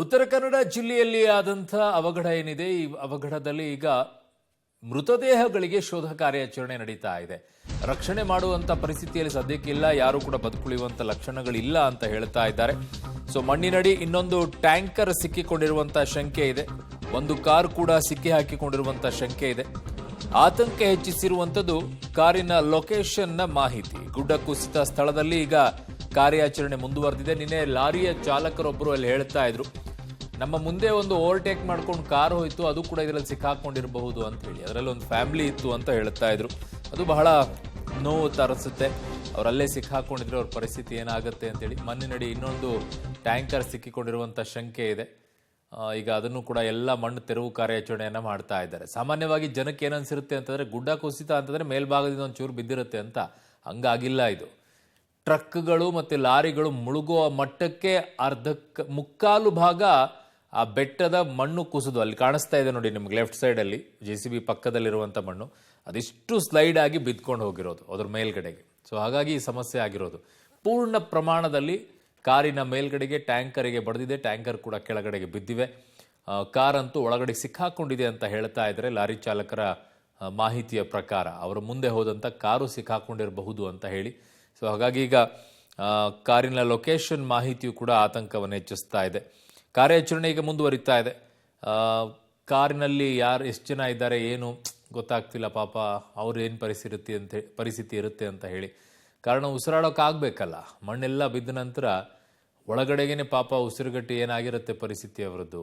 ಉತ್ತರ ಕನ್ನಡ ಜಿಲ್ಲೆಯಲ್ಲಿ ಆದಂಥ ಅವಘಡ ಏನಿದೆ, ಈ ಅವಘಡದಲ್ಲಿ ಈಗ ಮೃತದೇಹಗಳಿಗೆ ಶೋಧ ಕಾರ್ಯಾಚರಣೆ ನಡೀತಾ ಇದೆ. ರಕ್ಷಣೆ ಮಾಡುವಂಥ ಪರಿಸ್ಥಿತಿಯಲ್ಲಿ ಸದ್ಯಕ್ಕಿಲ್ಲ ಯಾರು ಕೂಡ ಬದುಕುಳಿಯುವಂಥ ಲಕ್ಷಣಗಳಿಲ್ಲ ಅಂತ ಹೇಳ್ತಾ ಇದ್ದಾರೆ. ಸೊ, ಮಣ್ಣಿನಡಿ ಇನ್ನೊಂದು ಟ್ಯಾಂಕರ್ ಸಿಕ್ಕಿಕೊಂಡಿರುವಂಥ ಶಂಕೆ ಇದೆ. ಒಂದು ಕಾರ್ ಕೂಡ ಸಿಕ್ಕಿ ಹಾಕಿಕೊಂಡಿರುವಂಥ ಶಂಕೆ ಇದೆ. ಆತಂಕ ಹೆಚ್ಚಿಸಿರುವಂಥದ್ದು ಕಾರಿನ ಲೊಕೇಶನ್ನ ಮಾಹಿತಿ. ಗುಡ್ಡ ಕುಸಿತ ಸ್ಥಳದಲ್ಲಿ ಈಗ ಕಾರ್ಯಾಚರಣೆ ಮುಂದುವರೆದಿದೆ. ನಿನ್ನೆ ಲಾರಿಯ ಚಾಲಕರೊಬ್ಬರು ಅಲ್ಲಿ ಹೇಳ್ತಾ ಇದ್ರು. ನಮ್ಮ ಮುಂದೆ ಒಂದು ಓವರ್ಟೇಕ್ ಮಾಡ್ಕೊಂಡು ಕಾರ್ ಹೋಯ್ತು, ಅದು ಕೂಡ ಇದರಲ್ಲಿ ಸಿಕ್ಕಾಕೊಂಡಿರಬಹುದು ಅಂತ ಹೇಳಿ. ಅದರಲ್ಲಿ ಒಂದು ಫ್ಯಾಮಿಲಿ ಇತ್ತು ಅಂತ ಹೇಳ್ತಾ ಇದ್ರು. ಅದು ಬಹಳ ನೋವು ತರಿಸುತ್ತೆ ಅವರಲ್ಲೇ ಸಿಕ್ಕಾಕೊಂಡಿದ್ರೆ ಅವ್ರ ಪರಿಸ್ಥಿತಿ ಏನಾಗುತ್ತೆ ಅಂತೇಳಿ ಮಣ್ಣಿನಡಿ ಇನ್ನೊಂದು ಟ್ಯಾಂಕರ್ ಸಿಕ್ಕಿಕೊಂಡಿರುವಂಥ ಶಂಕೆ ಇದೆ. ಈಗ ಅದನ್ನು ಕೂಡ ಎಲ್ಲ ಮಣ್ಣು ತೆರವು ಕಾರ್ಯಾಚರಣೆಯನ್ನು ಮಾಡ್ತಾ ಇದ್ದಾರೆ. ಸಾಮಾನ್ಯವಾಗಿ ಜನಕ್ಕೆ ಏನನ್ಸಿರುತ್ತೆ ಅಂತಂದ್ರೆ ಗುಡ್ಡ ಕುಸಿತ ಅಂತಂದ್ರೆ ಮೇಲ್ಭಾಗದಿಂದ ಒಂಚೂರು ಬಿದ್ದಿರುತ್ತೆ ಅಂತ ಹಂಗಾಗಿಲ್ಲ ಇದು. ಟ್ರಕ್ಗಳು ಮತ್ತು ಲಾರಿಗಳು ಮುಳುಗುವ ಮಟ್ಟಕ್ಕೆ ಅರ್ಧಕ್ಕೆ ಮುಕ್ಕಾಲು ಭಾಗ ಆ ಬೆಟ್ಟದ ಮಣ್ಣು ಕುಸಿದು ಅಲ್ಲಿ ಕಾಣಿಸ್ತಾ ಇದೆ ನೋಡಿ ನಿಮ್ಗೆ ಲೆಫ್ಟ್ ಸೈಡಲ್ಲಿ ಜೆ ಸಿ ಬಿ ಪಕ್ಕದಲ್ಲಿರುವಂಥ ಮಣ್ಣು. ಅದಿಷ್ಟು ಸ್ಲೈಡ್ ಆಗಿ ಬಿದ್ಕೊಂಡು ಹೋಗಿರೋದು ಅದ್ರ ಮೇಲ್ಗಡೆಗೆ. ಸೊ ಹಾಗಾಗಿ ಈ ಸಮಸ್ಯೆ ಆಗಿರೋದು. ಪೂರ್ಣ ಪ್ರಮಾಣದಲ್ಲಿ ಕಾರಿನ ಮೇಲ್ಗಡೆಗೆ, ಟ್ಯಾಂಕರಿಗೆ ಬಡಿದಿದೆ, ಟ್ಯಾಂಕರ್ ಕೂಡ ಕೆಳಗಡೆಗೆ ಬಿದ್ದಿವೆ. ಕಾರಂತೂ ಒಳಗಡೆ ಸಿಕ್ಕಾಕೊಂಡಿದೆ ಅಂತ ಹೇಳ್ತಾ ಇದ್ದಾರೆ ಲಾರಿ ಚಾಲಕರ ಮಾಹಿತಿಯ ಪ್ರಕಾರ ಅವರ ಮುಂದೆ ಹೋದಂಥ ಕಾರು ಸಿಕ್ಕಾಕೊಂಡಿರಬಹುದು ಅಂತ ಹೇಳಿ. ಸೊ ಹಾಗಾಗಿ ಈಗ ಕಾರಿನ ಲೊಕೇಶನ್ ಮಾಹಿತಿಯು ಕೂಡ ಆತಂಕವನ್ನು ಹೆಚ್ಚಿಸ್ತಾ ಇದೆ. ಕಾರ್ಯಾಚರಣೆ ಈಗ ಮುಂದುವರಿತಾ ಇದೆ. ಕಾರಿನಲ್ಲಿ ಯಾರು ಎಷ್ಟು ಜನ ಇದ್ದಾರೆ, ಏನು ಗೊತ್ತಾಗ್ತಿಲ್ಲ ಪಾಪ, ಅವ್ರು ಏನು ಪರಿಸ್ಥಿತಿ ಅಂತ ಪರಿಸ್ಥಿತಿ ಇರುತ್ತೆ ಅಂತ ಹೇಳಿ. ಕಾರಣ ಉಸಿರಾಡೋಕ್ಕಾಗಬೇಕಲ್ಲ ಮಣ್ಣೆಲ್ಲ ಬಿದ್ದ ನಂತರ ಒಳಗಡೆಗೇನೆ ಪಾಪ ಉಸಿರುಗಟ್ಟಿ ಏನಾಗಿರುತ್ತೆ ಪರಿಸ್ಥಿತಿ ಅವರದ್ದು?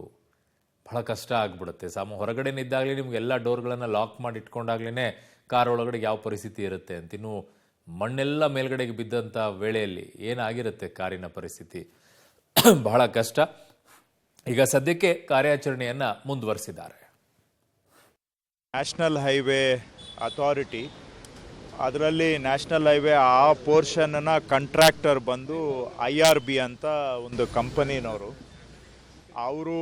ಬಹಳ ಕಷ್ಟ ಆಗ್ಬಿಡುತ್ತೆ. ಸಾಮ ಹೊರಗಡೆನಿದ್ದಾಗಲೇ ನಿಮ್ಗೆ ಎಲ್ಲ ಡೋರ್ಗಳನ್ನು ಲಾಕ್ ಮಾಡಿ ಇಟ್ಕೊಂಡಾಗ್ಲೇ ಕಾರ್ ಒಳಗಡೆ ಯಾವ ಪರಿಸ್ಥಿತಿ ಇರುತ್ತೆ ಅಂತ. ಇನ್ನು ಮಣ್ಣೆಲ್ಲ ಮೇಲ್ಗಡೆಗೆ ಬಿದ್ದಂಥ ವೇಳೆಯಲ್ಲಿ ಏನಾಗಿರುತ್ತೆ ಕಾರಿನ ಪರಿಸ್ಥಿತಿ? ಬಹಳ ಕಷ್ಟ. ಈಗ ಸದ್ಯಕ್ಕೆ ಕಾರ್ಯಾಚರಣೆಯನ್ನ ಮುಂದುವರೆಸಿದ್ದಾರೆ. ನ್ಯಾಷನಲ್ ಹೈವೇ ಅಥಾರಿಟಿ, ಅದರಲ್ಲಿ ನ್ಯಾಷನಲ್ ಹೈವೇ ಆ ಪೋರ್ಷನ್ನ ಕಂಟ್ರಾಕ್ಟರ್ ಬಂದು ಐ ಆರ್ ಬಿ ಅಂತ ಒಂದು ಕಂಪನಿನವರು. ಅವರು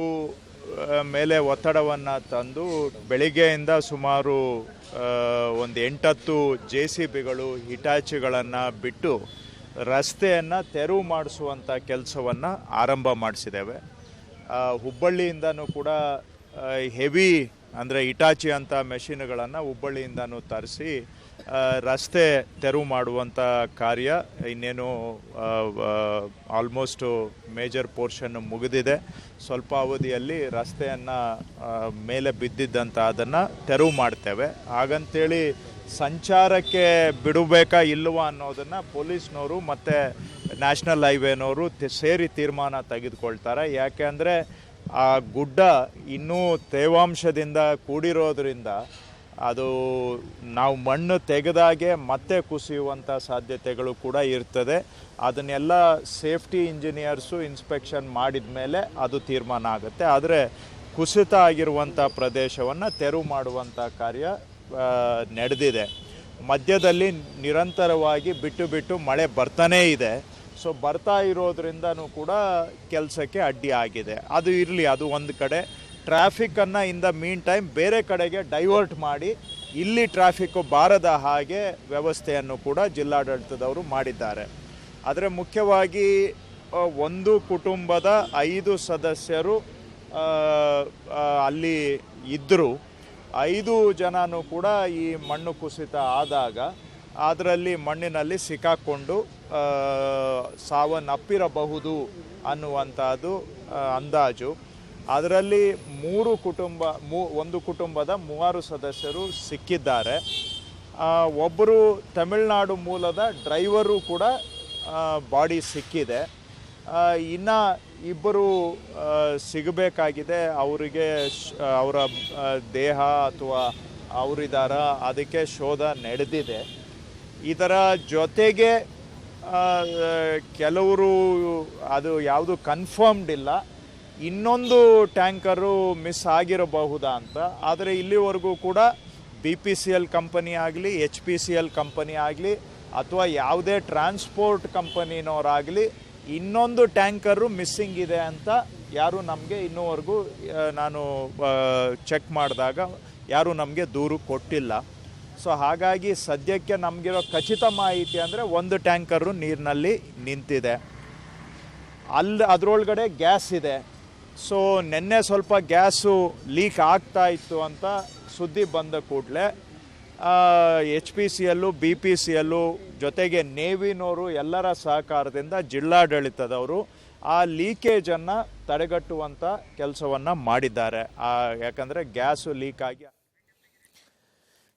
ಮೇಲೆ ಒತ್ತಡವನ್ನು ತಂದು ಬೆಳಿಗ್ಗೆಯಿಂದ ಸುಮಾರು ಒಂದು ಎಂಟತ್ತು ಜೆ ಸಿ ಬಿಗಳು, ಹಿಟಾಚಿಗಳನ್ನು ಬಿಟ್ಟು ರಸ್ತೆಯನ್ನು ತೆರವು ಮಾಡಿಸುವಂಥ ಕೆಲಸವನ್ನು ಆರಂಭ ಮಾಡಿಸಿದ್ದೇವೆ. ಹುಬ್ಬಳ್ಳಿಯಿಂದನೂ ಕೂಡ ಹೆವಿ ಅಂದರೆ ಇಟಾಚಿ ಅಂತ ಮೆಷಿನ್ಗಳನ್ನು ಹುಬ್ಬಳ್ಳಿಯಿಂದನೂ ತರಿಸಿ ರಸ್ತೆ ತೆರವು ಮಾಡುವಂಥ ಕಾರ್ಯ ಇನ್ನೇನು ಆಲ್ಮೋಸ್ಟು ಮೇಜರ್ ಪೋರ್ಷನ್ ಮುಗಿದಿದೆ. ಸ್ವಲ್ಪ ಅವಧಿಯಲ್ಲಿ ರಸ್ತೆಯನ್ನು ಮೇಲೆ ಬಿದ್ದಿದ್ದಂಥ ಅದನ್ನು ತೆರವು ಮಾಡ್ತೇವೆ. ಹಾಗಂತೇಳಿ ಸಂಚಾರಕ್ಕೆ ಬಿಡಬೇಕಾ ಇಲ್ವಾ ಅನ್ನೋದನ್ನು ಪೊಲೀಸ್ನವರು ಮತ್ತು ನ್ಯಾಷನಲ್ ಹೈವೇನವರು ಸೇರಿ ತೀರ್ಮಾನ ತೆಗೆದುಕೊಳ್ತಾರೆ. ಯಾಕೆ ಅಂದರೆ ಆ ಗುಡ್ಡ ಇನ್ನೂ ತೇವಾಂಶದಿಂದ ಕೂಡಿರೋದ್ರಿಂದ ಅದು ನಾವು ಮಣ್ಣು ತೆಗೆದಾಗೆ ಮತ್ತೆ ಕುಸಿಯುವಂಥ ಸಾಧ್ಯತೆಗಳು ಕೂಡ ಇರ್ತದೆ. ಅದನ್ನೆಲ್ಲ ಸೇಫ್ಟಿ ಇಂಜಿನಿಯರ್ಸು ಇನ್ಸ್ಪೆಕ್ಷನ್ ಮಾಡಿದ ಮೇಲೆ ಅದು ತೀರ್ಮಾನ ಆಗುತ್ತೆ. ಆದರೆ ಕುಸಿತ ಆಗಿರುವಂಥ ಪ್ರದೇಶವನ್ನು ತೆರವು ಮಾಡುವಂಥ ಕಾರ್ಯ ನಡೆದಿದೆ. ಮಧ್ಯದಲ್ಲಿ ನಿರಂತರವಾಗಿ ಬಿಟ್ಟು ಬಿಟ್ಟು ಮಳೆ ಬರ್ತಾನೇ ಇದೆ. ಸೊ ಬರ್ತಾ ಇರೋದ್ರಿಂದನೂ ಕೂಡ ಕೆಲಸಕ್ಕೆ ಅಡ್ಡಿ ಆಗಿದೆ. ಅದು ಇರಲಿ, ಅದು ಒಂದು ಕಡೆ. ಟ್ರಾಫಿಕ್ಕನ್ನು ಇನ್ ದ ಮೀನ್ ಟೈಮ್ ಬೇರೆ ಕಡೆಗೆ ಡೈವರ್ಟ್ ಮಾಡಿ ಇಲ್ಲಿ ಟ್ರಾಫಿಕ್ಕು ಬಾರದ ಹಾಗೆ ವ್ಯವಸ್ಥೆಯನ್ನು ಕೂಡ ಜಿಲ್ಲಾಡಳಿತದವರು ಮಾಡಿದ್ದಾರೆ. ಆದರೆ ಮುಖ್ಯವಾಗಿ ಒಂದು ಕುಟುಂಬದ ಐದು ಸದಸ್ಯರು ಅಲ್ಲಿ ಇದ್ದರು ಐದು ಜನನೂ ಕೂಡ ಈ ಮಣ್ಣು ಕುಸಿತ ಆದಾಗ ಅದರಲ್ಲಿ ಮಣ್ಣಿನಲ್ಲಿ ಸಿಕ್ಕಾಕೊಂಡು ಸಾವನ್ನಪ್ಪಿರಬಹುದು ಅನ್ನುವಂಥದ್ದು ಅಂದಾಜು. ಅದರಲ್ಲಿ ಮೂರು ಕುಟುಂಬ, ಮೂ, ಒಂದು ಕುಟುಂಬದ ಮೂವರು ಸದಸ್ಯರು ಸಿಕ್ಕಿದ್ದಾರೆ. ಒಬ್ಬರು ತಮಿಳುನಾಡು ಮೂಲದ ಡ್ರೈವರು ಕೂಡ ಬಾಡಿ ಸಿಕ್ಕಿದೆ. ಇನ್ನ ಇಬ್ಬರು ಸಿಗಬೇಕಾಗಿದೆ. ಅವರಿಗೆ ಅವರ ದೇಹ ಅಥವಾ ಅವರಿದಾರ ಅದಕ್ಕೆ ಶೋಧ ನಡೆದಿದೆ. ಇದರ ಜೊತೆಗೆ ಕೆಲವರು ಅದು ಯಾವುದು ಕನ್ಫರ್ಮ್ಡ್ ಇಲ್ಲ. ಇನ್ನೊಂದು ಟ್ಯಾಂಕರು ಮಿಸ್ ಆಗಿರಬಹುದಾ ಅಂತ. ಆದರೆ ಇಲ್ಲಿವರೆಗೂ ಕೂಡ B P C L company ಆಗಲಿ, H P C L company ಆಗಲಿ, ಅಥವಾ ಯಾವುದೇ ಟ್ರಾನ್ಸ್ಪೋರ್ಟ್ ಕಂಪನಿನವರಾಗಲಿ ಇನ್ನೊಂದು ಟ್ಯಾಂಕರು ಮಿಸ್ಸಿಂಗ್ ಇದೆ ಅಂತ ಯಾರು ನಮಗೆ ಇನ್ನೂವರೆಗೂ ನಾನು ಚೆಕ್ ಮಾಡಿದಾಗ ಯಾರು ನಮಗೆ ದೂರು ಕೊಟ್ಟಿಲ್ಲ. ಸೊ ಹಾಗಾಗಿ ಸದ್ಯಕ್ಕೆ ನಮಗಿರೋ ಖಚಿತ ಮಾಹಿತಿ ಅಂದರೆ ಒಂದು ಟ್ಯಾಂಕರು ನೀರಿನಲ್ಲಿ ನಿಂತಿದೆ. ಅಲ್ಲಿ ಅದರೊಳಗಡೆ ಗ್ಯಾಸ್ ಇದೆ. ಸೊ ನಿನ್ನೆ ಸ್ವಲ್ಪ ಗ್ಯಾಸು ಲೀಕ್ ಆಗ್ತಾ ಇತ್ತು ಅಂತ ಸುದ್ದಿ ಬಂದ ಕೂಡಲೇ ಎಚ್ ಪಿ ಸಿ ಎಲ್ಲು ಬಿ ಪಿ ಸಿ ಎಲ್ಲು ಜೊತೆಗೆ ನೇವಿನವರು ಎಲ್ಲರ ಸಹಕಾರದಿಂದ ಜಿಲ್ಲಾಡಳಿತದವರು ಆ ಲೀಕೇಜನ್ನು ತಡೆಗಟ್ಟುವಂಥ ಕೆಲಸವನ್ನು ಮಾಡಿದ್ದಾರೆ. ಆ, ಯಾಕಂದರೆ ಗ್ಯಾಸು ಲೀಕ್ ಆಗಿ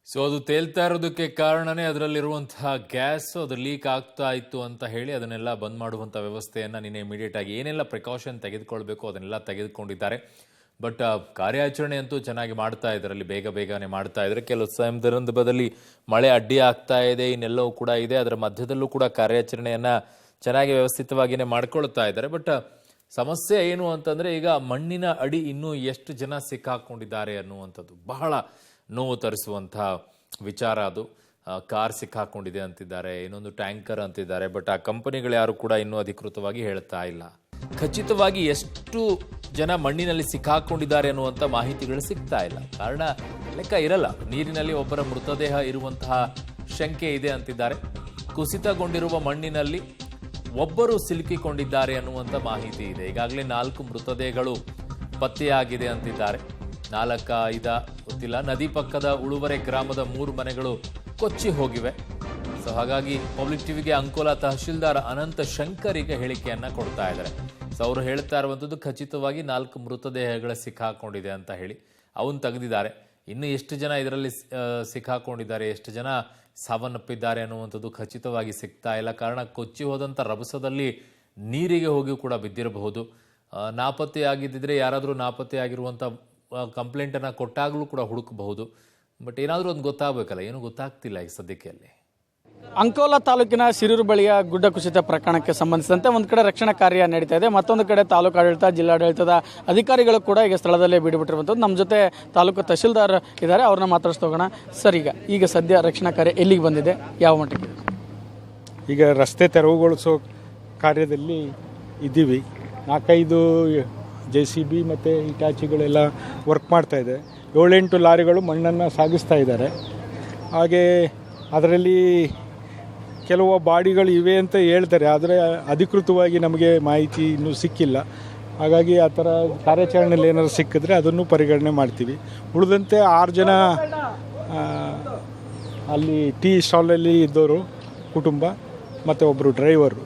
ಸೊ ಅದು ತೇಲ್ತಾ ಇರೋದಕ್ಕೆ ಕಾರಣನೇ ಅದರಲ್ಲಿರುವಂತಹ ಗ್ಯಾಸ್ ಅದು ಲೀಕ್ ಆಗ್ತಾ ಇತ್ತು ಅಂತ ಹೇಳಿ ಅದನ್ನೆಲ್ಲ ಬಂದ್ ಮಾಡುವಂಥ ವ್ಯವಸ್ಥೆಯನ್ನು ನಿನ್ನೆ ಇಮಿಡಿಯೇಟ್ ಆಗಿ ಏನೆಲ್ಲ ಪ್ರಿಕಾಷನ್ ತೆಗೆದುಕೊಳ್ಬೇಕು ಅದನ್ನೆಲ್ಲ ತೆಗೆದುಕೊಂಡಿದ್ದಾರೆ. ಬಟ್ ಕಾರ್ಯಾಚರಣೆ ಅಂತೂ ಚೆನ್ನಾಗಿ ಮಾಡ್ತಾ ಇದ್ದಾರೆ ಅಲ್ಲಿ ಬೇಗ ಬೇಗನೆ ಮಾಡ್ತಾ ಇದ್ದಾರೆ ಕೆಲವು ಸಂದರ್ಭದಲ್ಲಿ ಮಳೆ ಅಡ್ಡಿ ಆಗ್ತಾ ಇದೆ, ಇನ್ನೆಲ್ಲವೂ ಕೂಡ ಇದೆ. ಅದರ ಮಧ್ಯದಲ್ಲೂ ಕೂಡ ಕಾರ್ಯಾಚರಣೆಯನ್ನು ಚೆನ್ನಾಗಿ ವ್ಯವಸ್ಥಿತವಾಗಿಯೇ ಮಾಡ್ಕೊಳ್ತಾ ಇದ್ದಾರೆ. ಬಟ್ ಸಮಸ್ಯೆ ಏನು ಅಂತಂದ್ರೆ, ಈಗ ಮಣ್ಣಿನ ಅಡಿ ಇನ್ನೂ ಎಷ್ಟು ಜನ ಸಿಕ್ಕಾಕೊಂಡಿದ್ದಾರೆ ಅನ್ನುವಂಥದ್ದು. ಬಹಳ ನೋವು ತರಿಸುವಂಥ ವಿಚಾರ ಅದು. ಕಾರ್ ಸಿಕ್ಕಾಕೊಂಡಿದೆ ಅಂತಿದ್ದಾರೆ, ಇನ್ನೊಂದು ಟ್ಯಾಂಕರ್ ಅಂತಿದ್ದಾರೆ. ಬಟ್ ಆ ಕಂಪನಿಗಳು ಯಾರು ಕೂಡ ಇನ್ನೂ ಅಧಿಕೃತವಾಗಿ ಹೇಳ್ತಾ ಇಲ್ಲ. ಖಚಿತವಾಗಿ ಎಷ್ಟು ಜನ ಮಣ್ಣಿನಲ್ಲಿ ಸಿಕ್ಕಾಕೊಂಡಿದ್ದಾರೆ ಅನ್ನುವಂಥ ಮಾಹಿತಿಗಳು ಸಿಗ್ತಾ ಇಲ್ಲ. ಕಾರಣ ಲೆಕ್ಕ ಇರಲ್ಲ. ನೀರಿನಲ್ಲಿ ಒಬ್ಬರ ಮೃತದೇಹ ಇರುವಂತಹ ಶಂಕೆ ಇದೆ ಅಂತಿದ್ದಾರೆ. ಕುಸಿತಗೊಂಡಿರುವ ಮಣ್ಣಿನಲ್ಲಿ ಒಬ್ಬರು ಸಿಲುಕಿಕೊಂಡಿದ್ದಾರೆ ಅನ್ನುವಂಥ ಮಾಹಿತಿ ಇದೆ. ಈಗಾಗಲೇ ನಾಲ್ಕು ಮೃತದೇಹಗಳು ಪತ್ತೆಯಾಗಿದೆ ಅಂತಿದ್ದಾರೆ. ನಾಲ್ಕ ಐದ ಗೊತ್ತಿಲ್ಲ. ನದಿ ಪಕ್ಕದ ಉಳುವರೆ ಗ್ರಾಮದ ಮೂರು ಮನೆಗಳು ಕೊಚ್ಚಿ ಹೋಗಿವೆ. ಸೊ ಹಾಗಾಗಿ ಪಬ್ಲಿಕ್ ಟಿವಿಗೆ ಅಂಕೋಲಾ ತಹಶೀಲ್ದಾರ್ ಅನಂತ ಶಂಕರಿಗೆ ಹೇಳಿಕೆಯನ್ನ ಕೊಡ್ತಾ ಇದ್ದಾರೆ. ಸೊ ಅವರು ಹೇಳ್ತಾ ಇರುವಂಥದ್ದು ಖಚಿತವಾಗಿ ನಾಲ್ಕು ಮೃತದೇಹಗಳ ಸಿಕ್ಕಾಕೊಂಡಿದೆ ಅಂತ ಹೇಳಿ ಅವನು ತೆಗೆದಿದ್ದಾರೆ. ಇನ್ನು ಎಷ್ಟು ಜನ ಇದರಲ್ಲಿ ಸಿಕ್ಕಾಕೊಂಡಿದ್ದಾರೆ, ಎಷ್ಟು ಜನ ಸಾವನ್ನಪ್ಪಿದ್ದಾರೆ ಅನ್ನುವಂಥದ್ದು ಖಚಿತವಾಗಿ ಸಿಗ್ತಾ ಇಲ್ಲ. ಕಾರಣ ಕೊಚ್ಚಿ ಹೋದಂಥ ರಭಸದಲ್ಲಿ ನೀರಿಗೆ ಹೋಗಿ ಕೂಡ ಬಿದ್ದಿರಬಹುದು. ನಾಪತ್ತೆ ಆಗಿದ್ದರೆ ಯಾರಾದರೂ ನಾಪತ್ತೆಯಾಗಿರುವಂಥ ಕಂಪ್ಲೇಂಟನ್ನು ಕೊಟ್ಟಾಗಲೂ ಕೂಡ ಹುಡುಕಬಹುದು. ಬಟ್ ಏನಾದರೂ ಒಂದು ಗೊತ್ತಾಗಬೇಕಲ್ಲ, ಏನು ಗೊತ್ತಾಗ್ತಿಲ್ಲ ಈಗ ಸದ್ಯಕ್ಕೆ ಅಲ್ಲಿ. ಅಂಕೋಲಾ ತಾಲೂಕಿನ ಸಿರೂರು ಬಳಿಯ ಗುಡ್ಡ ಕುಸಿತ ಪ್ರಕರಣಕ್ಕೆ ಸಂಬಂಧಿಸಿದಂತೆ ಒಂದು ಕಡೆ ರಕ್ಷಣಾ ಕಾರ್ಯ ನಡೀತಾ ಇದೆ. ಮತ್ತೊಂದು ಕಡೆ ತಾಲೂಕು ಆಡಳಿತ, ಜಿಲ್ಲಾಡಳಿತದ ಅಧಿಕಾರಿಗಳು ಕೂಡ ಈಗ ಸ್ಥಳದಲ್ಲೇ ಬಿಡಿಬಿಟ್ಟಿರುವಂಥದ್ದು. ನಮ್ಮ ಜೊತೆ ತಾಲೂಕು ತಹಶೀಲ್ದಾರ್ ಇದ್ದಾರೆ. ಅವ್ರನ್ನ ಮಾತಾಡಿಸ್ತಾ ಹೋಗೋಣ. ಸರ್, ಈಗ ಈಗ ಸದ್ಯ ರಕ್ಷಣಾ ಕಾರ್ಯ ಎಲ್ಲಿಗೆ ಬಂದಿದೆ? ಯಾವ ಮಟ್ಟಿಗೆ ಈಗ ರಸ್ತೆ ತೆರವುಗೊಳಿಸೋ ಕಾರ್ಯದಲ್ಲಿ ಇದ್ದೀವಿ. ನಾಲ್ಕೈದು ಜೆ ಸಿ ಬಿ ಮತ್ತು ಇಟಾಚಿಗಳೆಲ್ಲ ವರ್ಕ್ ಮಾಡ್ತಾ ಇದೆ. ಏಳೆಂಟು ಲಾರಿಗಳು ಮಣ್ಣನ್ನು ಸಾಗಿಸ್ತಾ ಇದ್ದಾರೆ. ಹಾಗೆ ಅದರಲ್ಲಿ ಕೆಲವು ಬಾಡಿಗಳು ಇವೆ ಅಂತ ಹೇಳ್ತಾರೆ, ಆದರೆ ಅಧಿಕೃತವಾಗಿ ನಮಗೆ ಮಾಹಿತಿ ಇನ್ನೂ ಸಿಕ್ಕಿಲ್ಲ. ಹಾಗಾಗಿ ಆ ಥರ ಕಾರ್ಯಾಚರಣೆಯಲ್ಲಿ ಏನಾದ್ರು ಸಿಕ್ಕಿದ್ರೆ ಅದನ್ನು ಪರಿಗಣನೆ ಮಾಡ್ತೀವಿ. ಉಳಿದಂತೆ ಆರು ಜನ ಅಲ್ಲಿ ಟೀ ಸ್ಟಾಲಲ್ಲಿ ಇದ್ದವರು ಕುಟುಂಬ, ಮತ್ತು ಒಬ್ಬರು ಡ್ರೈವರು.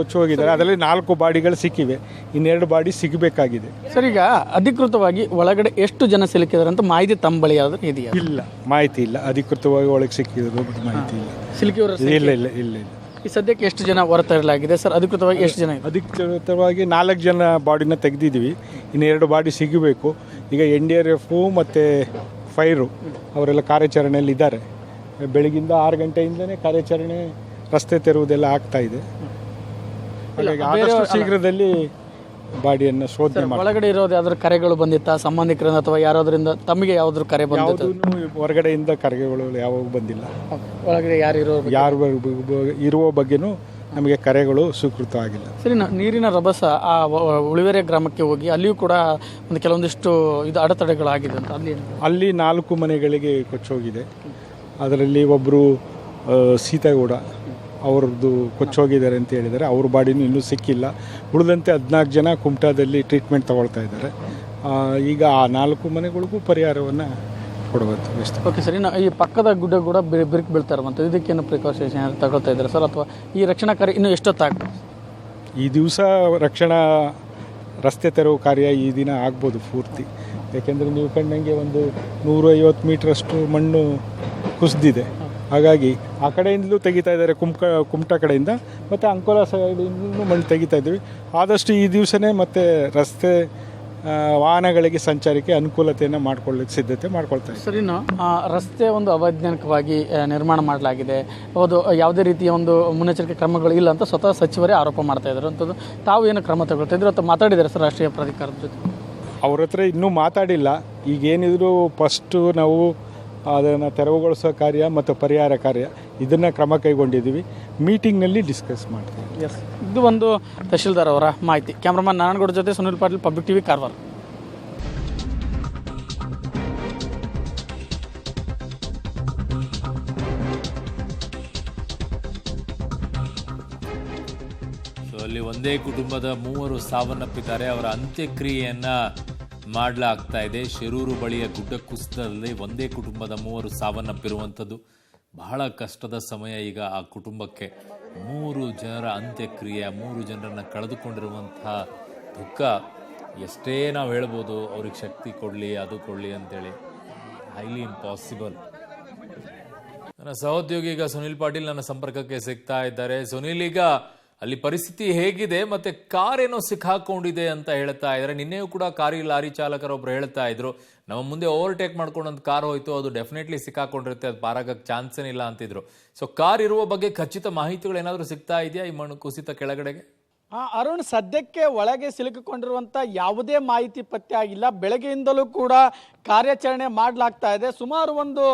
ಕೊಚ್ಚಿ ಹೋಗಿದ್ದಾರೆ ಅದರಲ್ಲಿ ನಾಲ್ಕು ಬಾಡಿಗಳು ಸಿಕ್ಕಿವೆ. ಇನ್ನೆರಡು ಬಾಡಿ ಸಿಗಬೇಕಾಗಿದೆ. ಸರ್ ಈಗ ಅಧಿಕೃತವಾಗಿ ಒಳಗಡೆ ಎಷ್ಟು ಜನ ಸಿಲುಕಿದ್ದಾರೆ ಅಂತ ಮಾಹಿತಿ ತಂಬಳಿ ಬಳಿ ಯಾವ್ದು ಇದೆಯಾ? ಇಲ್ಲ ಮಾಹಿತಿ ಇಲ್ಲ. ಅಧಿಕೃತವಾಗಿ ಒಳಗೆ ಸಿಕ್ಕಿದ್ರು ಮಾಹಿತಿ ಇಲ್ಲ. ಸಿಲುಕಿಯವರ ಇಲ್ಲ ಇಲ್ಲ ಇಲ್ಲ ಇಲ್ಲ. ಈ ಸದ್ಯಕ್ಕೆ ಎಷ್ಟು ಜನ ಹೊರತರಲಾಗಿದೆ? ಸರ್ ಅಧಿಕೃತವಾಗಿ ಎಷ್ಟು ಜನ ಅಧಿಕೃತವಾಗಿ ನಾಲ್ಕು ಜನ ಬಾಡಿನ ತೆಗೆದಿದ್ದೀವಿ. ಇನ್ನು ಎರಡು ಬಾಡಿ ಸಿಗಬೇಕು. ಈಗ ಎನ್ ಡಿ ಆರ್ ಎಫು ಮತ್ತು ಫೈರು ಅವರೆಲ್ಲ ಕಾರ್ಯಾಚರಣೆಯಲ್ಲಿ ಇದ್ದಾರೆ ಬೆಳಗಿಂದ ಆರು ಗಂಟೆಯಿಂದಲೇ ಕಾರ್ಯಾಚರಣೆ ರಸ್ತೆ ತೆರುವುದೆಲ್ಲ ಆಗ್ತಾ ಇದೆ. ಹಾಗಾಗಿ ಆದಷ್ಟು ಶೀಘ್ರದಲ್ಲಿ ಬಾಡಿಯನ್ನು ಶೋಧನೆ ಮಾಡಿ ಒಳಗಡೆ ಇರೋದು ಯಾವ್ದಾದ್ರು ಕರೆಗಳು ಬಂದಿತ್ತಾ? ಸಂಬಂಧಿಕರಿಂದ ಅಥವಾ ಯಾರಾದ್ರಿಂದ? ತಮಗೆ ಯಾವ್ದಾದ್ರು ಕರೆ ಬಂದಿತ್ತು? ಹೊರಗಡೆಯಿಂದ ಕರೆಗಳು ಯಾವಾಗ ಬಂದಿಲ್ಲ. ಒಳಗಡೆ ಯಾರು ಇರೋ ಯಾರು ಇರುವ ಬಗ್ಗೆನೂ ನಮಗೆ ಕರೆಗಳು ಸ್ವೀಕೃತ ಆಗಿಲ್ಲ. ಸರಿ ನೀರಿನ ರಭಸ ಆ ಉಳಿವೆರೆ ಗ್ರಾಮಕ್ಕೆ ಹೋಗಿ ಅಲ್ಲಿಯೂ ಕೂಡ ಒಂದು ಕೆಲವೊಂದಿಷ್ಟು ಇದು ಅಡೆತಡೆಗಳಾಗಿದೆ ಅಂತ. ಅಲ್ಲಿ ಅಲ್ಲಿ ನಾಲ್ಕು ಮನೆಗಳಿಗೆ ಕೊಚ್ಚೋಗಿದೆ. ಅದರಲ್ಲಿ ಒಬ್ಬರು ಸೀತಾಗೌಡ ಅವ್ರದ್ದು ಕೊಚ್ಚೋಗಿದ್ದಾರೆ ಅಂತ ಹೇಳಿದ್ದಾರೆ. ಅವ್ರ ಬಾಡಿನೂ ಇನ್ನೂ ಸಿಕ್ಕಿಲ್ಲ. ಉಳಿದಂತೆ ಹದಿನಾಲ್ಕು ಜನ ಕುಮಟಾದಲ್ಲಿ ಟ್ರೀಟ್ಮೆಂಟ್ ತಗೊಳ್ತಾ ಇದ್ದಾರೆ. ಈಗ ಆ ನಾಲ್ಕು ಮನೆಗಳಿಗೂ ಪರಿಹಾರವನ್ನು ಕೊಡಬೇಕು ಎಷ್ಟು ಓಕೆ ಸರಿ ಇನ್ನು ಈ ಪಕ್ಕದ ಗುಡ್ಡ ಕೂಡ ಬಿರುಕು ಬೀಳ್ತಾ ಇರುವಂಥದ್ದು ಇದಕ್ಕೇನು ಪ್ರಿಕಾಷನ್ಸ್ ಏನಾದ್ರು ತಗೊಳ್ತಾ ಇದ್ದಾರೆ ಸರ್ ಅಥವಾ ಈ ರಕ್ಷಣಾ ಕಾರ್ಯ ಇನ್ನೂ ಎಷ್ಟೊತ್ತಾಗ್ತದೆ ಈ ದಿವಸ ರಕ್ಷಣಾ ರಸ್ತೆ ತೆರವು ಕಾರ್ಯ ಈ ದಿನ ಆಗ್ಬೋದು ಪೂರ್ತಿ. ಯಾಕೆಂದರೆ ನೀವು ಕಂಡಂಗೆ ಒಂದು ನೂರೈವತ್ತು ಮೀಟ್ರಷ್ಟು ಮಣ್ಣು ಕುಸಿದಿದೆ. ಹಾಗಾಗಿ ಆ ಕಡೆಯಿಂದಲೂ ತೆಗಿತಾ ಇದ್ದಾರೆ ಕುಮ್ಕ ಕುಮಟ ಕಡೆಯಿಂದ ಮತ್ತು ಅಂಕೋಲ ಸೈಡಿಂದಲೂ ಮಣ್ಣು ತೆಗಿತಾ ಇದ್ದೀವಿ. ಆದಷ್ಟು ಈ ದಿವಸನೇ ಮತ್ತು ರಸ್ತೆ ವಾಹನಗಳಿಗೆ ಸಂಚಾರಕ್ಕೆ ಅನುಕೂಲತೆಯನ್ನು ಮಾಡ್ಕೊಳ್ಳಿಕ್ಕೆ ಸಿದ್ಧತೆ ಮಾಡ್ಕೊಳ್ತಾ ಇದ್ದೀವಿ. ಸರ್ ಇನ್ನು ಆ, ರಸ್ತೆ ಒಂದು ಅವೈಜ್ಞಾನಿಕವಾಗಿ ನಿರ್ಮಾಣ ಮಾಡಲಾಗಿದೆ. ಅದು ಯಾವುದೇ ರೀತಿಯ ಒಂದು ಮುನ್ನೆಚ್ಚರಿಕೆ ಕ್ರಮಗಳು ಇಲ್ಲ ಅಂತ ಸ್ವತಃ ಸಚಿವರೇ ಆರೋಪ ಮಾಡ್ತಾ ಇದ್ದಾರೆ. ಅಂಥದ್ದು ತಾವು ಏನು ಕ್ರಮ ತಗೊಳ್ತಾ ಇದ್ರು ಅಥವಾ ಮಾತಾಡಿದ್ದಾರೆ ಸರ್ ರಾಷ್ಟ್ರೀಯ ಪ್ರಾಧಿಕಾರದ ಜೊತೆ. ಅವ್ರ ಹತ್ರ ಇನ್ನೂ ಮಾತಾಡಿಲ್ಲ. ಈಗೇನಿದ್ರು ಫಸ್ಟು ನಾವು ಅದನ್ನು ತೆರವುಗೊಳಿಸೋ ಕಾರ್ಯ ಮತ್ತು ಪರಿಹಾರ ಕಾರ್ಯ ಇದನ್ನು ಕ್ರಮ ಕೈಗೊಂಡಿದ್ದೀವಿ. ಮೀಟಿಂಗ್ನಲ್ಲಿ ಡಿಸ್ಕಸ್ ಮಾಡ್ತೀವಿ. ಎಸ್ ಇದು ಒಂದು ತಹಶೀಲ್ದಾರ್ ಅವರ ಮಾಹಿತಿ. ಕ್ಯಾಮ್ರಾಮನ್ ನಾರಾಯಣಗೌಡ ಜೊತೆ Sunil Patil public TV Karwar so ಅಲ್ಲಿ ಒಂದೇ ಕುಟುಂಬದ ಮೂವರು ಸಾವನ್ನಪ್ಪಿದ್ದಾರೆ. ಅವರ ಅಂತ್ಯಕ್ರಿಯೆಯನ್ನ ಮಾಡಲಾಗ್ತಾ ಇದೆ. ಶಿರೂರು ಬಳಿಯ ಗುಡ್ಡ ಕುಸಿತದಲ್ಲಿ ಒಂದೇ ಕುಟುಂಬದ ಮೂವರು ಸಾವನ್ನಪ್ಪಿರುವಂಥದ್ದು. ಬಹಳ ಕಷ್ಟದ ಸಮಯ ಈಗ ಆ ಕುಟುಂಬಕ್ಕೆ. ಮೂರು ಜನರ ಅಂತ್ಯಕ್ರಿಯೆ, ಮೂರು ಜನರನ್ನು ಕಳೆದುಕೊಂಡಿರುವಂತಹ ದುಃಖ ಎಷ್ಟೇ ನಾವು ಹೇಳ್ಬೋದು, ಅವ್ರಿಗೆ ಶಕ್ತಿ ಕೊಡಲಿ, ಅದು ಕೊಡಲಿ ಅಂತೇಳಿ. ಹೈಲಿ ಇಂಪಾಸಿಬಲ್ ನನ್ನ ಸಹೋದ್ಯೋಗಿ ಈಗ ಸುನಿಲ್ ಪಾಟೀಲ್ ನನ್ನ ಸಂಪರ್ಕಕ್ಕೆ ಸಿಗ್ತಾ ಇದ್ದಾರೆ. ಸುನಿಲ್, ಈಗ ಅಲ್ಲಿ ಪರಿಸ್ಥಿತಿ ಹೇಗಿದೆ ಮತ್ತೆ ಕಾರ್ ಏನೋ ಸಿಕ್ಕಾಕೊಂಡಿದೆ ಅಂತ ಹೇಳ್ತಾ ಇದ್ದಾರೆ. ನಿನ್ನೆಯೂ ಕೂಡ ಕಾರಿ ಲಾರಿ ಚಾಲಕರು ಚಾಲಕರೊಬ್ರು ಹೇಳ್ತಾ ಇದ್ರು, ನಮ್ಮ ಮುಂದೆ ಓವರ್ಟೇಕ್ ಮಾಡ್ಕೊಂಡು ಒಂದು ಕಾರ್ ಹೋಯ್ತು, ಅದು ಡೆಫಿನೆಟ್ಲಿ ಸಿಕ್ಕಾಕೊಂಡಿರುತ್ತೆ, ಅದು ಪಾರಾಗಕ್ಕೆ ಚಾನ್ಸೇನಿಲ್ಲ ಅಂತಿದ್ರು. ಸೊ ಕಾರ್ ಇರುವ ಬಗ್ಗೆ ಖಚಿತ ಮಾಹಿತಿಗಳು ಏನಾದರೂ ಸಿಗ್ತಾ ಇದೆಯಾ ಈ ಮಣ್ಣು ಕುಸಿತ ಕೆಳಗಡೆಗೆ? ಅರುಣ್ ಸದ್ಯಕ್ಕೆ ಒಳಗೆ ಸಿಲುಕಿಕೊಂಡಿರುವಂತ ಯಾವುದೇ ಮಾಹಿತಿ ಪತ್ತೆ ಆಗಿಲ್ಲ. ಬೆಳಗ್ಗೆಯಿಂದಲೂ ಕೂಡ ಕಾರ್ಯಾಚರಣೆ ಮಾಡಲಾಗ್ತಾ ಇದೆ. ಸುಮಾರು ಒಂದು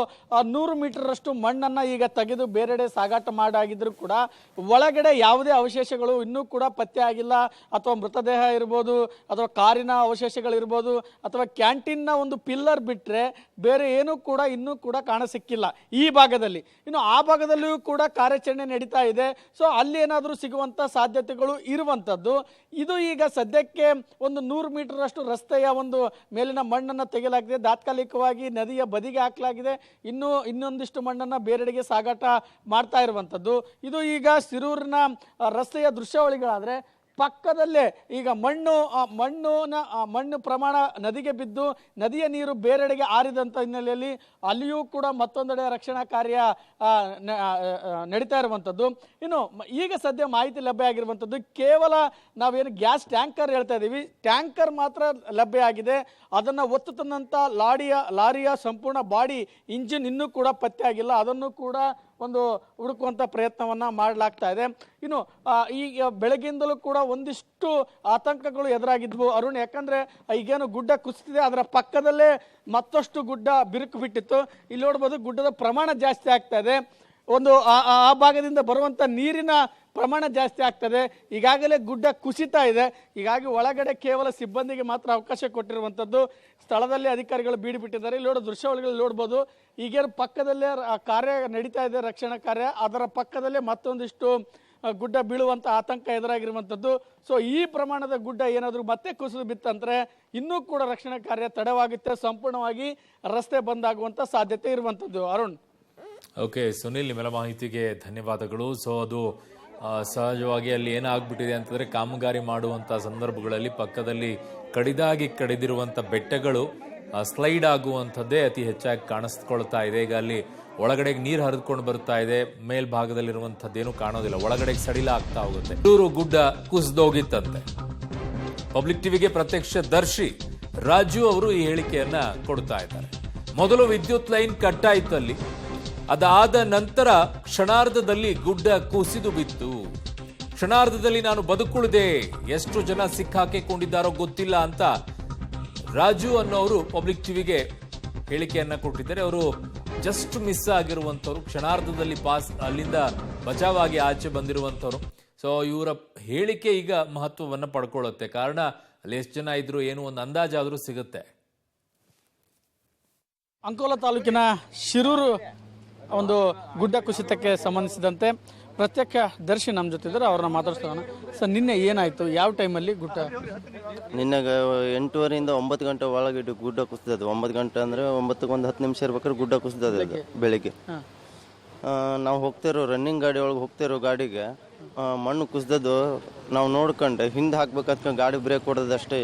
ನೂರು ಮೀಟರ್ ಅಷ್ಟು ಮಣ್ಣನ್ನ ಈಗ ತೆಗೆದು ಬೇರೆಡೆ ಸಾಗಾಟ ಮಾಡಾಗಿದ್ರು ಕೂಡ ಒಳಗಡೆ ಯಾವುದೇ ಅವಶೇಷಗಳು ಇನ್ನೂ ಕೂಡ ಪತ್ತೆ ಆಗಿಲ್ಲ. ಅಥವಾ ಮೃತದೇಹ ಇರ್ಬೋದು, ಅಥವಾ ಕಾರಿನ ಅವಶೇಷಗಳಿರ್ಬೋದು, ಅಥವಾ ಕ್ಯಾಂಟೀನ್ನ ಒಂದು ಪಿಲ್ಲರ್ ಬಿಟ್ಟರೆ ಬೇರೆ ಏನೂ ಕೂಡ ಇನ್ನೂ ಕೂಡ ಕಾಣಸಿಕ್ಕಿಲ್ಲ ಈ ಭಾಗದಲ್ಲಿ. ಇನ್ನು ಆ ಭಾಗದಲ್ಲಿಯೂ ಕೂಡ ಕಾರ್ಯಾಚರಣೆ ನಡೀತಾ ಇದೆ. ಸೊ, ಅಲ್ಲಿ ಏನಾದರೂ ಸಿಗುವಂಥ ಸಾಧ್ಯತೆಗಳು ಇರುವಂಥದ್ದು. ಇದು ಈಗ ಸದ್ಯಕ್ಕೆ ಒಂದು ನೂರು ಮೀಟರ್ ಅಷ್ಟು ರಸ್ತೆಯ ಒಂದು ಮೇಲಿನ ಮಣ್ಣನ್ನು ತೆಗೆಯಲಾಗಿದೆ. ತಾತ್ಕಾಲಿಕವಾಗಿ ನದಿಯ ಬದಿಗೆ ಹಾಕಲಾಗಿದೆ. ಇನ್ನೂ, ಇನ್ನೊಂದಿಷ್ಟು ಮಣ್ಣನ್ನು ಬೇರೆಡೆಗೆ ಸಾಗಾಟ ಮಾಡ್ತಾ ಇರುವಂಥದ್ದು. ಇದು ಈಗ ಸಿರೂರಿನ ರಸ್ತೆಯ ದೃಶ್ಯಾವಳಿಗಳಾದರೆ ಪಕ್ಕದಲ್ಲೇ ಈಗ ಮಣ್ಣು ಮಣ್ಣುನ ಮಣ್ಣು ಪ್ರಮಾಣ ನದಿಗೆ ಬಿದ್ದು ನದಿಯ ನೀರು ಬೇರೆಡೆಗೆ ಆರಿದಂಥ ಹಿನ್ನೆಲೆಯಲ್ಲಿ ಅಲ್ಲಿಯೂ ಕೂಡ ಮತ್ತೊಂದೆಡೆ ರಕ್ಷಣಾ ಕಾರ್ಯ ನಡೀತಾ ಇರುವಂಥದ್ದು. ಇನ್ನು ಈಗ ಸದ್ಯ ಮಾಹಿತಿ ಲಭ್ಯ ಆಗಿರುವಂಥದ್ದು ಕೇವಲ ನಾವೇನು ಗ್ಯಾಸ್ ಟ್ಯಾಂಕರ್ ಹೇಳ್ತಾ ಇದ್ದೀವಿ. ಟ್ಯಾಂಕರ್ ಮಾತ್ರ ಲಭ್ಯ ಆಗಿದೆ. ಅದನ್ನು ಒತ್ತು ತಂದಂಥ ಲಾಡಿಯ, ಲಾರಿಯ ಸಂಪೂರ್ಣ ಬಾಡಿ ಇಂಜಿನ್ ಇನ್ನೂ ಕೂಡ ಪತ್ತೆ ಆಗಿಲ್ಲ. ಅದನ್ನು ಕೂಡ ಒಂದು ಹುಡುಕುವಂಥ ಪ್ರಯತ್ನವನ್ನು ಮಾಡಲಾಗ್ತಾ ಇದೆ. ಇನ್ನು ಈ ಈಗ ಬೆಳಗ್ಗಿಂದಲೂ ಕೂಡ ಒಂದಿಷ್ಟು ಆತಂಕಗಳು ಎದುರಾಗಿದ್ವು. ಅರುಣ್, ಯಾಕಂದರೆ ಈಗೇನು ಗುಡ್ಡ ಕುಸಿತಿದೆ, ಅದರ ಪಕ್ಕದಲ್ಲೇ ಮತ್ತಷ್ಟು ಗುಡ್ಡ ಬಿರುಕು ಬಿಟ್ಟಿತ್ತು. ಇಲ್ಲಿ ನೋಡ್ಬೋದು ಗುಡ್ಡದ ಪ್ರಮಾಣ ಜಾಸ್ತಿ ಆಗ್ತಾ ಇದೆ. ಒಂದು, ಆ ಭಾಗದಿಂದ ಬರುವಂಥ ನೀರಿನ ಪ್ರಮಾಣ ಜಾಸ್ತಿ ಆಗ್ತದೆ. ಈಗಾಗಲೇ ಗುಡ್ಡ ಕುಸಿತಾ ಇದೆ. ಹೀಗಾಗಿ ಒಳಗಡೆ ಕೇವಲ ಸಿಬ್ಬಂದಿಗೆ ಮಾತ್ರ ಅವಕಾಶ ಕೊಟ್ಟಿರುವಂಥದ್ದು. ಸ್ಥಳದಲ್ಲಿ ಅಧಿಕಾರಿಗಳು ಬೀಡಿಬಿಟ್ಟಿದ್ದಾರೆ ಇಲ್ಲಿ ನೋಡೋ ದೃಶ್ಯಾವಳಿಗಳು ನೋಡ್ಬೋದು. ಈಗೇನು ಪಕ್ಕದಲ್ಲೇ ಕಾರ್ಯ ನಡೀತಾ ಇದೆ, ರಕ್ಷಣಾ ಕಾರ್ಯ. ಅದರ ಪಕ್ಕದಲ್ಲೇ ಮತ್ತೊಂದಿಷ್ಟು ಗುಡ್ಡ ಬೀಳುವಂಥ ಆತಂಕ ಎದುರಾಗಿರುವಂಥದ್ದು. ಸೊ ಈ ಪ್ರಮಾಣದ ಗುಡ್ಡ ಏನಾದರೂ ಮತ್ತೆ ಕುಸಿದು ಬಿತ್ತಂದರೆ ಇನ್ನೂ ಕೂಡ ರಕ್ಷಣಾ ಕಾರ್ಯ ತಡವಾಗುತ್ತೆ. ಸಂಪೂರ್ಣವಾಗಿ ರಸ್ತೆ ಬಂದ್ ಆಗುವಂಥ ಸಾಧ್ಯತೆ ಇರುವಂಥದ್ದು. ಅರುಣ್. ಓಕೆ ಸುನಿಲ್ ನಿಮ್ಮೆಲ್ಲ ಮಾಹಿತಿಗೆ ಧನ್ಯವಾದಗಳು. ಸೊ ಅದು ಸಹಜವಾಗಿ ಅಲ್ಲಿ ಏನಾಗ್ಬಿಟ್ಟಿದೆ ಅಂತಂದರೆ ಕಾಮಗಾರಿ ಮಾಡುವಂಥ ಸಂದರ್ಭಗಳಲ್ಲಿ ಪಕ್ಕದಲ್ಲಿ ಕಡಿದಾಗಿ ಕಡಿದಿರುವಂಥ ಬೆಟ್ಟಗಳು ಸ್ಲೈಡ್ ಆಗುವಂಥದ್ದೇ ಅತಿ ಹೆಚ್ಚಾಗಿ ಕಾಣಿಸ್ಕೊಳ್ತಾ ಇದೆ. ಈಗ ಅಲ್ಲಿ ಒಳಗಡೆಗೆ ನೀರು ಹರಿದುಕೊಂಡು ಬರ್ತಾ ಇದೆ. ಮೇಲ್ಭಾಗದಲ್ಲಿರುವಂಥದ್ದೇನು ಕಾಣೋದಿಲ್ಲ. ಒಳಗಡೆಗೆ ಸಡಿಲ ಆಗ್ತಾ ಹೋಗುತ್ತೆ. ಇವರು ಗುಡ್ಡ ಕುಸಿದೋಗಿತ್ತಂತೆ. ಪಬ್ಲಿಕ್ ಟಿವಿಗೆ ಪ್ರತ್ಯಕ್ಷ ದರ್ಶಿ ರಾಜು ಅವರು ಈ ಹೇಳಿಕೆಯನ್ನ ಕೊಡ್ತಾ ಇದ್ದಾರೆ. ಮೊದಲು ವಿದ್ಯುತ್ ಲೈನ್ ಕಟ್ಟಾಯಿತಲ್ಲಿ. ಅದಾದ ನಂತರ ಕ್ಷಣಾರ್ಧದಲ್ಲಿ ಗುಡ್ಡ ಕುಸಿದು ಬಿತ್ತು. ಕ್ಷಣಾರ್ಧದಲ್ಲಿ ನಾನು ಬದುಕುಳಿದೆ. ಎಷ್ಟು ಜನ ಸಿಕ್ಕಾಕಿಕೊಂಡಿದ್ದಾರೋ ಗೊತ್ತಿಲ್ಲ ಅಂತ ರಾಜು ಅನ್ನೋರು ಪಬ್ಲಿಕ್ ಟಿವಿಗೆ ಹೇಳಿಕೆಯನ್ನ ಕೊಟ್ಟಿದ್ದಾರೆ. ಅವರು ಜಸ್ಟ್ ಮಿಸ್ ಆಗಿರುವಂಥವ್ರು, ಕ್ಷಣಾರ್ಧದಲ್ಲಿ ಪಾಸ್ ಅಲ್ಲಿಂದ ಬಚಾವಾಗಿ ಆಚೆ ಬಂದಿರುವಂಥವ್ರು. ಸೊ ಇವರ ಹೇಳಿಕೆ ಈಗ ಮಹತ್ವವನ್ನು ಪಡ್ಕೊಳ್ಳುತ್ತೆ. ಕಾರಣ, ಅಲ್ಲಿ ಎಷ್ಟು ಜನ ಇದ್ರು, ಏನು ಒಂದು ಅಂದಾಜಾದರೂ ಸಿಗುತ್ತೆ. ಅಂಕೋಲ ತಾಲೂಕಿನ ಶಿರೂರು ಒಂದು ಗುಡ್ಡ ಕುಸಿತಕ್ಕೆ ಸಂಬಂಧಿಸಿದಂತೆ ಪ್ರತ್ಯಕ್ಷ ದರ್ಶಿ ನಮ್ಮ ಜೊತೆ ಇದ್ದಾರೆ ಅವ್ರನ್ನ ಮಾತಾಡ್ಸೋಣ. ಸರ್ ನಿನ್ನೆ ಏನಾಯಿತು? ಯಾವ ಟೈಮಲ್ಲಿ ಗುಡ್ಡ? ನಿನ್ನೆ ಎಂಟೂವರೆಯಿಂದ ಒಂಬತ್ತು ಗಂಟೆ ಒಳಗೆ ಇಟ್ಟು ಗುಡ್ಡ ಕುಸಿದದು ಒಂಬತ್ತು ಗಂಟೆ ಅಂದರೆ ಒಂಬತ್ತಕ್ಕೆ ಒಂದು ಹತ್ತು ನಿಮಿಷ ಇರ್ಬೇಕಾದ್ರೆ ಗುಡ್ಡ ಕುಸಿದದ ಇದು ಬೆಳಿಗ್ಗೆ. ಆ, ನಾವು ಹೋಗ್ತಿರೋ ರನ್ನಿಂಗ್ ಗಾಡಿ ಒಳಗೆ ಹೋಗ್ತಿರೋ ಗಾಡಿಗೆ ಮಣ್ಣು ಕುಸಿದದ್ದು ನಾವು ನೋಡ್ಕೊಂಡೆ. ಹಿಂದೆ ಹಾಕ್ಬೇಕಾದ್ರೆ ಗಾಡಿ ಬ್ರೇಕ್ ಕೊಡೋದು ಅಷ್ಟೇ.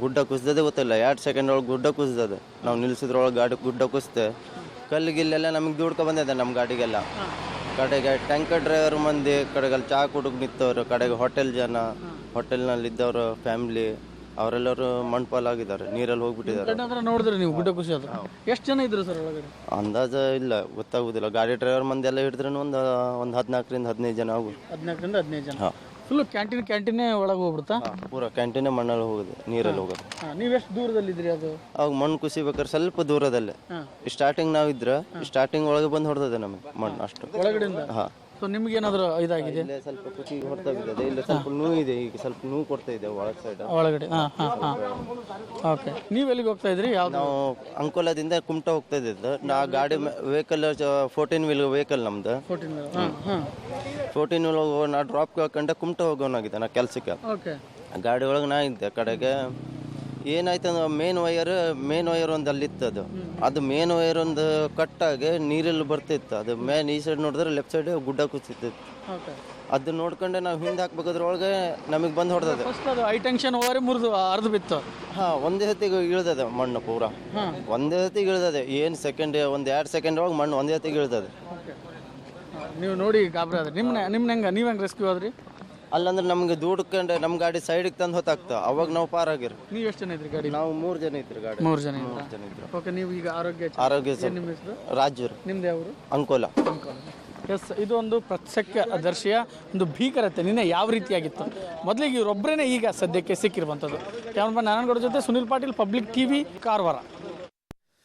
ಗುಡ್ಡ ಕುಸಿದದೆ ಗೊತ್ತಿಲ್ಲ. ಎರಡು ಸೆಕೆಂಡ್ ಒಳಗೆ ಗುಡ್ಡ ಕುಸಿದದೆ ನಾವು ನಿಲ್ಸಿದ್ರೊಳಗೆ ಗಾಡಿ ಗುಡ್ಡ ಕುಸಿತೆ. ಕಲ್ಲು ಗಿಲ್ಲೆಲ್ಲ ನಮಗೆ ದುಡ್ಕೊ ಬಂದಿದೆ ನಮ್ಮ ಗಾಡಿಗೆಲ್ಲ. ಕಡೆಗೆ ಟ್ಯಾಂಕರ್ ಡ್ರೈವರ್ ಮಂದಿ ಕಡೆಗೆ ಅಲ್ಲಿ ಚಾ ಕುಡುಕ್ ನಿಂತವ್ರು ಕಡೆಗೆ ಹೋಟೆಲ್ ಜನ ಹೋಟೆಲ್ನಲ್ಲಿ ಇದ್ದವರು ಫ್ಯಾಮಿಲಿ ಅವರೆಲ್ಲರೂ ಮಣ್ಪಾಲಾಗಿದ್ದಾರೆ ನೀರಲ್ಲಿ ಹೋಗ್ಬಿಟ್ಟಿದ್ದಾರೆ. ನೋಡಿದ್ರಿ ನೀವು ಗುಡ್ಡ ಕುಸಿಯೋದು ಎಷ್ಟು ಜನ ಇದ್ರು ಸರ್ ಒಳಗಡೆ? ಅಂದಾಜ ಇಲ್ಲ ಗೊತ್ತಾಗುದಿಲ್ಲ. ಗಾಡಿ ಡ್ರೈವರ್ ಮಂದಿ ಎಲ್ಲ ಹಿಡಿದ್ರೆ ಒಂದು ಒಂದು ಹದಿನಾಲ್ಕರಿಂದ ಹದಿನೈದು ಜನ ಆಗುದು. ಹದಿನಾಲ್ಕರಿಂದ ಹದಿನೈದು ಜನ. ಫುಲ್ಲು ಕ್ಯಾಂಟೀನ್ ಕ್ಯಾಂಟೀನೇ ಒಳಗೆ ಹೋಗ್ಬಿಡ್ತಾ? ಪೂರ ಕ್ಯಾಂಟೀನ್ ಮಣ್ಣಲ್ಲಿ ಹೋಗುದು ನೀರಲ್ಲಿ ಹೋಗೋದು. ಎಷ್ಟು ದೂರದಲ್ಲಿ ದೂರದಲ್ಲಿದ್ರಿ ಅದು? ಅವಾಗ ಮಣ್ಣು ಕುಸಿಬೇಕಾದ್ರೆ ಸ್ವಲ್ಪ ದೂರದಲ್ಲೇ. ಸ್ಟಾರ್ಟಿಂಗ್ ನಾವಿದ್ರೆ ಸ್ಟಾರ್ಟಿಂಗ್ ಒಳಗೆ ಬಂದು ಹೊಡೆದದೆ ನಮಗೆ ಮಣ್ಣು ಅಷ್ಟು. ಒಳಗಡೆಯಿಂದ? ಹಾ. ಸೊ ನಿಮ್ಗೇನಾದರೂ ಇದಾಗಿದೆ? ಇಲ್ಲೇ ಸ್ವಲ್ಪ ಕುಸಿ ಹೊಡ್ತಾ ಬಿದ್ದದೆ ಇಲ್ಲ ಸ್ವಲ್ಪ ನೋವು ಇದೆ ಈಗ ಸ್ವಲ್ಪ ನೋವು ಕೊಡ್ತಾ ಇದೆ ಒಳಗೆ ಸೈಡ್ ಒಳಗಡೆ ಹಾಂ ಹಾಂ ಹಾಂ. ಓಕೆ ನೀವು ಎಲ್ಲಿಗೆ ಹೋಗ್ತಾ ಇದ್ರಿ? ಯಾವ್ದು? ನಾವು ಅಂಕೋಲದಿಂದ ಕುಮಟಾ ಹೋಗ್ತಾ ಇದ್ದಿದ್ದು. ನಾ ಗಾಡಿ ವೆಹಿಕಲ್ ಫೋರ್ಟೀನ್ ವೀಲ್ ವೆಹಿಕಲ್ ನಮ್ದು. ಫೋರ್ಟೀನ್ ಹಾಂ ಹಾಂ. ಫೋರ್ಟೀನ್ ಒಳಗೆ ನಾ ಡ್ರಾಪ್ ಕೇಳ್ಕೊಂಡೆ ಕುಮಟ ಹೋಗೋನಾಗಿದ್ದೆ ನಾ ಕೆಲಸಕ್ಕೆ. ಓಕೆ ಗಾಡಿ ಒಳಗೆ ನಾ ಇದ್ದೆ ಕಡೆಗೆ ಏನಾಯ್ತು ಅಂದ್ರೆ ಮೇನ್ ವೈಯರ್ ಮೇನ್ ವೈಯರ್ ಒಂದು ಅಲ್ಲಿತ್ತು ಅದು ಅದು ಮೇನ್ ವೈಯರ್ ಒಂದು ಕಟ್ಟಾಗಿ ನೀರಲ್ಲಿ ಬರ್ತಿತ್ತು. ಅದು ಮೇನ್ ಈ ಸೈಡ್ ನೋಡಿದ್ರೆ ಲೆಫ್ಟ್ ಸೈಡ್ ಗುಡ್ಡ ಕೂತಿತ್ತು ಅದು ನೋಡ್ಕೊಂಡೆ ನಾವು ಹಿಂದೆ ಹಾಕ್ಬೇಕಾದ್ರೊಳಗೆ ನಮಗೆ ಬಂದು ಹೊಡೆದದು. ಅದು ಹೈ ಟೆನ್ಷನ್ ಹೋಗಿ ಮುರಿದು ಅರ್ಧ ಬಿತ್ತು. ಹಾಂ ಒಂದೇ ಹೊತ್ತಿಗೆ ಇಳ್ದದೆ ಮಣ್ಣು ಪೂರ. ಒಂದೇ ಹೊತ್ತಿಗೆ ಇಳ್ದದೆ. ಏನು ಸೆಕೆಂಡ್ ಒಂದು ಎರಡು ಸೆಕೆಂಡ್ ಒಳಗೆ ಮಣ್ಣು ಒಂದೇ ಹೊತ್ತಿಗೆ ಇಳ್ದದೆ. ನೀವು ನೋಡಿ ಗಾಬರಿ ಆದ್ರಿ. ನಿಮ್ನ ನಿಮ್ನ ಹೆಂಗ? ನೀವ್ ಹೆಂಗ್ ರೆಸ್ಕ್ಯೂ ಆದ್ರಿ? ಅಲ್ಲಂದ್ರೆ ನಮ್ಗೆ ದೂಡ್ಕೊಂಡು ನಮ್ಮ ಗಾಡಿ ಸೈಡಿಗೆ ತಂದು ಹೊತ್ತಾಗ್ತ. ಅವಾಗ ನಾವು ಪಾರಾಗಿರಿ ನೀವ್ ಎಷ್ಟು ಜನ ಇದ್ರಿ ಗಾಡಿ? ನಾವು ಮೂರು ಜನ ಇದ್ರಿ ಗಾಡಿ. ಮೂರು ಜನ ಮೂರು ಜನ ಇದ್ರು. ಓಕೆ ನೀವು ಈಗ ಆರೋಗ್ಯ ಆರೋಗ್ಯ ಏನ್ ನಿಮ್ಮ ಹೆಸರು? ರಾಜೂರು. ನಿಮ್ದು ಯಾವರು? ಅಂಕೋಲ. ಎಸ್ ಇದು ಒಂದು ಪ್ರತ್ಯಕ್ಷ ದರ್ಶಿಯ ಒಂದು ಭೀಕರತೆ. ನಿನ್ನೆ ಯಾವ ರೀತಿಯಾಗಿತ್ತು? ಮೊದಲಿಗೆ ಇವರೊಬ್ಬರೇ ಈಗ ಸದ್ಯಕ್ಕೆ ಸಿಕ್ಕಿರುವಂಥದ್ದು ಕ್ಯಾಮ್ರಾಮನ್ ನಾರಾಯಣಗೌಡ ಜೊತೆ ಸುನಿಲ್ ಪಾಟೀಲ್ ಪಬ್ಲಿಕ್ ಟಿವಿ ಕಾರವಾರ.